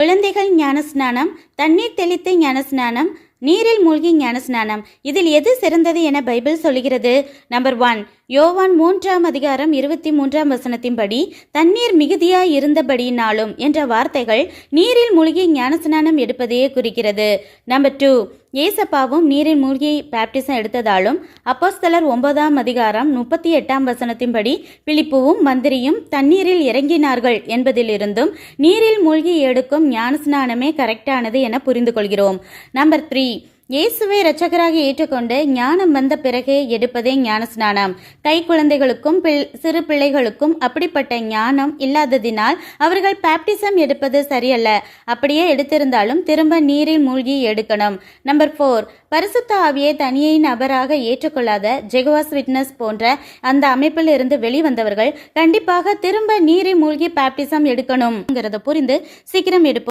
குழந்தைகள் ஞானஸ்நானம் தண்ணீர் தெளித்த ஞானஸ்நானம் நீரில் மூழ்கி ஞானஸ்நானம். இதில் எது சிறந்தது என பைபிள் சொல்கிறது நம்பர் ஒன் யோவான் மூன்றாம் அதிகாரம் இருபத்தி மூன்றாம் வசனத்தின்படி தண்ணீர் மிகுதியாய் இருந்தபடியினாலும் என்ற வார்த்தைகள் நீரில் மூழ்கி ஞானஸ்நானம் எடுப்பதையே குறிக்கிறது. நம்பர் டூ ஏசப்பாவும் நீரில் மூழ்கி பேப்டிசம் எடுத்ததாலும் அப்போஸ்தலர் ஒன்பதாம் அதிகாரம் முப்பத்தி எட்டாம் வசனத்தின்படி பிலிப்புவும் மந்திரியும் தண்ணீரில் இறங்கினார்கள் என்பதிலிருந்தும் நீரில் மூழ்கி எடுக்கும் ஞானஸ்நானமே கரெக்டானது என புரிந்து கொள்கிறோம் நம்பர் த்ரீ இயேசுவை இரட்சகராக ஏற்றுக்கொண்டு ஞானம் வந்த பிறகே எடுப்பதே ஞானஸ்நானம். கை குழந்தைகளுக்கும் பிள் சிறு பிள்ளைகளுக்கும் அப்படிப்பட்ட ஞானம் இல்லாததினால் அவர்கள் பேப்டிசம் எடுப்பது சரியல்ல. அப்படியே எடுத்திருந்தாலும் திரும்ப நீரில் மூழ்கி எடுக்கணும். நம்பர் ஃபோர் பரிசுத்த ஆவியை தனியை நபராக ஏற்றுக்கொள்ளாத ஜெகவாஸ் விட்னஸ் போன்ற அந்த அமைப்பில் இருந்து வெளிவந்தவர்கள் கண்டிப்பாக திரும்ப நீரில் மூழ்கி பேப்டிசம் எடுக்கணும்ங்கிறத புரிந்து சீக்கிரம் எடுப்போம்.